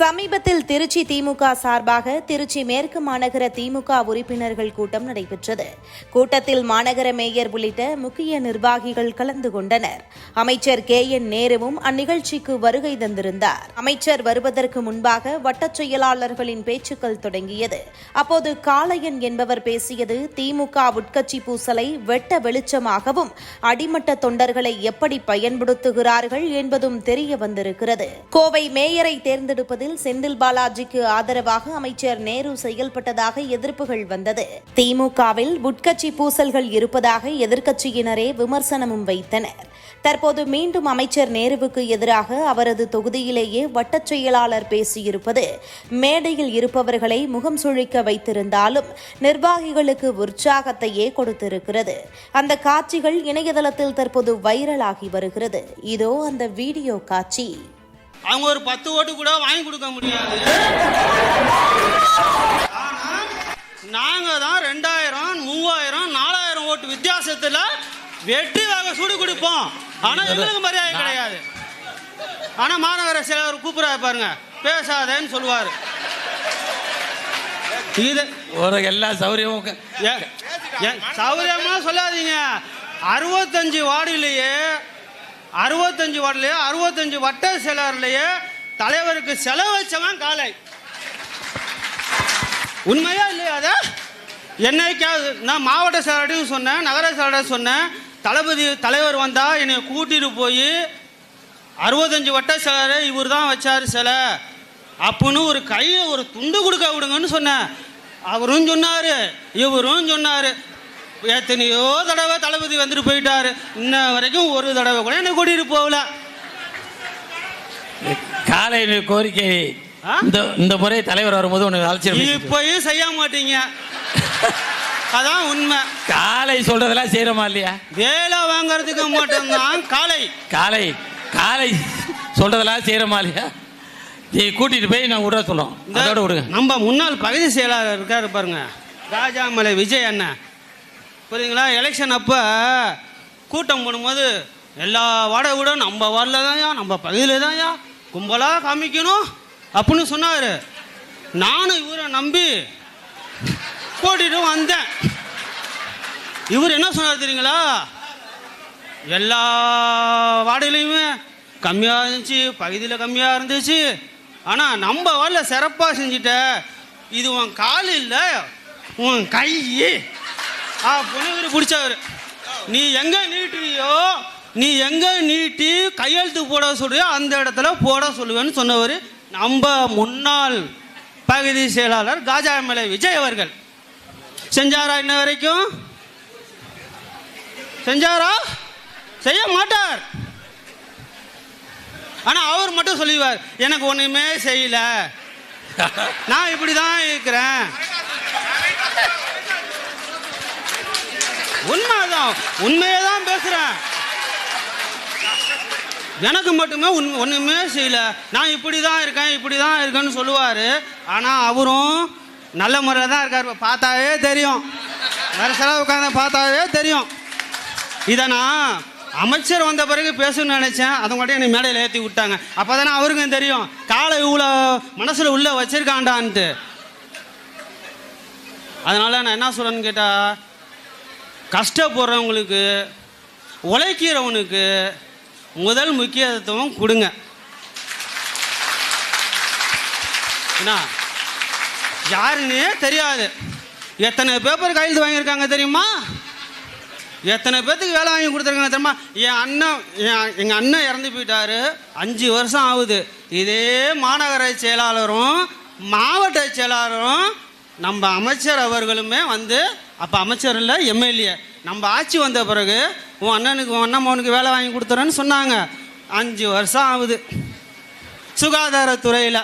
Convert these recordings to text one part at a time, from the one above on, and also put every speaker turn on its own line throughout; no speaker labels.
சமீபத்தில் திருச்சி திமுக சார்பாக திருச்சி மேற்கு மாநகர திமுக உறுப்பினர்கள் கூட்டம் நடைபெற்றது. கூட்டத்தில் மாநகர மேயர் உள்ளிட்ட முக்கிய நிர்வாகிகள் கலந்து கொண்டனர். அமைச்சர் கே என் நேருவும் அந்நிகழ்ச்சிக்கு வருகை தந்திருந்தார். அமைச்சர் வருவதற்கு முன்பாக வட்டச் செயலாளர்களின் பேச்சுக்கள் தொடங்கியது. அப்போது காளையன் என்பவர் பேசியது திமுக உட்கட்சி பூசலை வெட்ட வெளிச்சமாகவும் அடிமட்ட தொண்டர்களை எப்படி பயன்படுத்துகிறார்கள் என்பதும் தெரிய வந்திருக்கிறது. கோவை மேயரை தேர்ந்தெடுப்பதில் செந்தில் பாலாஜிக்கு ஆதரவாக அமைச்சர் நேரு செயல்பட்டதாக எதிர்ப்புகள் வந்தது. திமுகவில் உட்கட்சி பூசல்கள் இருப்பதாக எதிர்க்கட்சியினரே விமர்சனமும் வைத்தனர். தற்போது மீண்டும் அமைச்சர் நேருவுக்கு எதிராக அவரது தொகுதியிலேயே வட்டச் செயலாளர் பேசியிருப்பது மேடையில் இருப்பவர்களை முகம் சுழிக்க வைத்திருந்தாலும் நிர்வாகிகளுக்கு உற்சாகத்தையே கொடுத்திருக்கிறது. அந்த காட்சிகள் இணையதளத்தில் தற்போது வைரலாகி வருகிறது. இதோ அந்த வீடியோ காட்சி.
அவங்க ஒரு பத்து ஓட்டு கூட வாங்கி கொடுக்க முடியாது. நாங்க தான் ரெண்டாயிரம் மூவாயிரம் நாலாயிரம் ஓட்டு வித்தியாசத்துல வெட்டி வாங்க சூடு கொடுப்போம். ஆனா எங்களுக்கு மரியாதை கிடையாது. ஆனா மாநகர செயலர் கூப்பிடா பாருங்க. பேசாதேன்னு சொல்லுவாரு. இது
ஒரு எல்லா
ஏ, சௌகரியமா சொல்லாதீங்க. அறுபத்தஞ்சு வார்டுலேயே அறுபத்தஞ்சு வார்டுலேயே அறுபத்தஞ்சு வட்ட செயலர்லேயே தலைவருக்கு செலவு வச்சவன் காலை. உண்மையா இல்லையா அது? என்னைக்காவது நான் மாவட்ட செயலரையும் சொன்னேன் நகர செயலாளர் சொன்னேன் தளபதி தலைவர் வந்தால் என்னை கூட்டிட்டு போய் அறுபத்தஞ்சு வட்ட சிலரை இவர் தான் வச்சார் சிலை. அப்புடின்னு ஒரு கையை ஒரு துண்டு கொடுக்க விடுங்கன்னு சொன்னேன். அவரும் சொன்னார் இவரும் சொன்னார். எத்தனையோ தடவை தளபதி வந்துட்டு போயிட்டாரு. இன்ன வரைக்கும் ஒரு தடவை கூட என்னை கூட்டிட்டு போகல.
காலை கோரிக்கை? இந்த இந்த முறை தலைவர் வரும்போது உனக்கு அழைச்சி
இப்பயும் செய்ய மாட்டீங்க. அதான் உண்மை.
காலை சொல்றதெல்லாம் செய்யறோமா இல்லையா?
வேலை வாங்குறதுக்கு மட்டும்தான் காலை.
காலை காலை சொல்றதெல்லாம் செய்யறோமா இல்லையா? நீ கூட்டிட்டு போய் நான் விட
இந்த
அதோட விடுங்க.
நம்ம முன்னாள் பகுதி செயலாளர் இருக்காரு பாருங்க. ராஜாமலை விஜய் அண்ணன். புரியுதுங்களா? எலெக்ஷன் அப்போ கூட்டம் போடும்போது எல்லா வாடகை விட நம்ம வார்டில் தான்யா நம்ம பகுதியில் தான்யா கும்பலாக காமிக்கணும் அப்படின்னு சொன்னார். நானும் இவரை நம்பி கூட்டிட்டு வந்தேன். இவர் என்ன சொன்னார் தெரியுங்களா? எல்லா வாடகையிலையுமே கம்மியாக இருந்துச்சு பகுதியில் கம்மியாக இருந்துச்சு. ஆனால் நம்ம வார்டில் சிறப்பாக செஞ்சிட்ட இது உன் கால் இல்லை உன் கை ஆ இவர் பிடிச்சவர் நீ எங்கே நீட்டுறியோ நீ எங்கே நீட்டி கையெழுத்து போட சொல்றியோ அந்த இடத்துல போட சொல்லுவேன்னு சொன்னவர் நம்ம முன்னாள் பகுதி செயலாளர் காஜாமலை விஜய் அவர்கள். செஞ்சாரா இன்ன வரைக்கும்? செஞ்சாரா? செய்ய மாட்டார். ஆனா அவர் மட்டும் சொல்லிடுவார் எனக்கு ஒண்ணுமே செய்யல. நான் இப்படி தான் இருக்கிறேன். உண்மைதான் உண்மையை தான் பேசுறேன். எனக்கு மட்டுமே உண் ஒன்றுமே செய்யல. நான் இப்படி தான் இருக்கேன் இப்படி தான் இருக்கேன்னு சொல்லுவார். ஆனால் அவரும் நல்ல முறையில் தான் இருக்கார். பார்த்தாவே தெரியும். வேறு செலவு உட்காந்து பார்த்தாவே தெரியும். இதை நான் அமைச்சர் வந்த பிறகு பேசணும்னு நினச்சேன். அதை மட்டும் என்னை மேடையில் ஏற்றி விட்டாங்க. அப்போ தானே அவருக்கும் தெரியும். காலை இவ்வளோ மனசில் உள்ளே வச்சுருக்காண்டான்ட்டு. அதனால் நான் என்ன சொல்கிறேன்னு கேட்டால் கஷ்டப்படுறவங்களுக்கு உழைக்கிறவனுக்கு முதல் முக்கியத்துவம் கொடுங்க. என்ன யாருன்னே தெரியாது. எத்தனை பேப்பர் கையெழுத்து வாங்கியிருக்காங்க தெரியுமா? எத்தனை பேர்த்துக்கு வேலை வாங்கி கொடுத்துருக்காங்க தெரியுமா? என் அண்ணன் என் எங்கள் அண்ணன் இறந்து போயிட்டாரு. அஞ்சு வருஷம் ஆகுது. இதே மாநகர செயலாளரும் மாவட்ட செயலாளரும் நம்ம அமைச்சர் அவர்களுமே வந்து அப்போ அமைச்சர் இல்லை எம்எல்ஏ. நம்ம ஆட்சி வந்த பிறகு உன் அண்ணனுக்கு உன் அண்ணன் மகனுக்கு வேலை வாங்கி கொடுத்துறேன்னு சொன்னாங்க. அஞ்சு வருஷம் ஆகுது. சுகாதாரத்துறையில்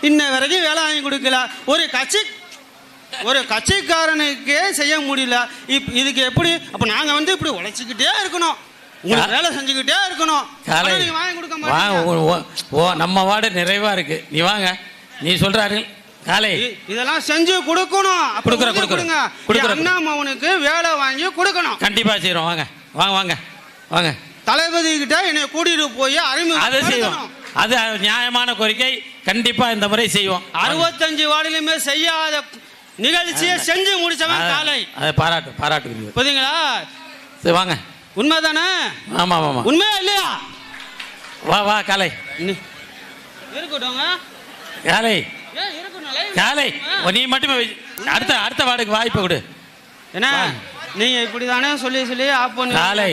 இன்ன வரைக்கும் வேலை வாங்கி கொடுக்கல. ஒரு கட்சி ஒரு கட்சிக்காரனுக்கே செய்ய முடியல. இப் இதுக்கு எப்படி அப்போ நாங்கள் வந்து இப்படி உழைச்சிக்கிட்டே இருக்கணும். உங்களுக்கு வேலை செஞ்சுக்கிட்டே இருக்கணும். வாங்கி கொடுக்க
ஓ நம்ம வார்டு நிறைவா இருக்கு. நீ வாங்க. நீ சொல்றாரு. காலை.
இதெல்லாம் செஞ்சு கொடுக்கணும். கொடுங்க.
கொடுக்குறோம்.
என் அண்ணா மகனுக்கு வேலை வாங்கி கொடுக்கணும்.
கண்டிப்பா செய்றோம். வாங்க வாங்க வாங்க. வாங்க.
தளபதி கிட்ட என்னை கூட்டிட்டு போய்
அதை செய்வோம். அது நியாயமான கோரிக்கை. கண்டிப்பா இந்த முறை செய்வோம்.
அறுபத்தஞ்சு வார்டிலுமே செய்யாத நிகழ்ச்சியை செஞ்சு முடிச்சவன் காலை.
அதை பாராட்டு பாராட்டு
புரியுங்களா
சரி வாங்க.
உண்மைதானே?
ஆமா ஆமா
உண்மையா இல்லையா?
வா வா காலை.
இருக்கட்டும்ங்க
காலை? காலை நீ மட்டுமே. அடுத்த அடுத்த வார்டுக்கு வாய்ப்பு கொடு.
என்ன? நீங்க இப்படிதானே சொல்லி சொல்லி ஆப் பண்ணி
காலை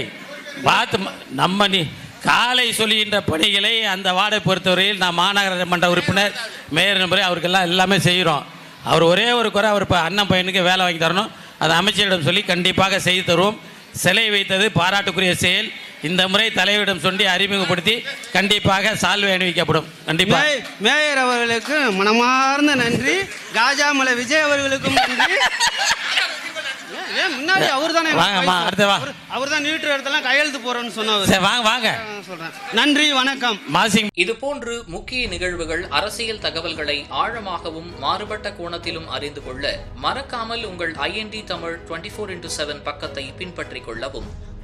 பார்த்து நம்ம நீ காலை சொல்லுகின்ற பணிகளை அந்த வார்டை பொறுத்தவரையில் நான் மாநகர மன்ற உறுப்பினர் மேயர் நம்பரே அவருக்கெல்லாம் எல்லாமே செய்கிறோம். அவர் ஒரே ஒரு குறை அவர் இப்போ அண்ணன் பையனுக்கு வேலை வாங்கி தரணும். அதை அமைச்சரிடம் சொல்லி கண்டிப்பாக செய்து தருவோம். சிலை வைத்தது பாராட்டுக்குரிய செயல். இந்த முறை தலைவரிடம் சொல்லி அறிமுகப்படுத்தி கண்டிப்பாக சால்வை அணிவிக்கப்படும். கண்டிப்பாக
மேயர் அவர்களுக்கு மனமார்ந்த நன்றி. காஜாமலை விஜய் அவர்களுக்கும் நன்றி. முன்னாடி அவர் தானே. அவர் தான் நீட்டுற இடத்துல கையெழுத்து போறேன்னு சொன்னவர்
சரி வாங்க வாங்க.
சொல்றேன். நன்றி வணக்கம்.
மாசிங்.
இதுபோன்று முக்கிய நிகழ்வுகள் அரசியல் தகவல்களை ஆழமாகவும் மாறுபட்ட கோணத்திலும் அறிந்து கொள்ள மறக்காமல் உங்கள் IND Tamil twenty four into seven பக்கத்தை பின்பற்றிக் கொள்ளவும்.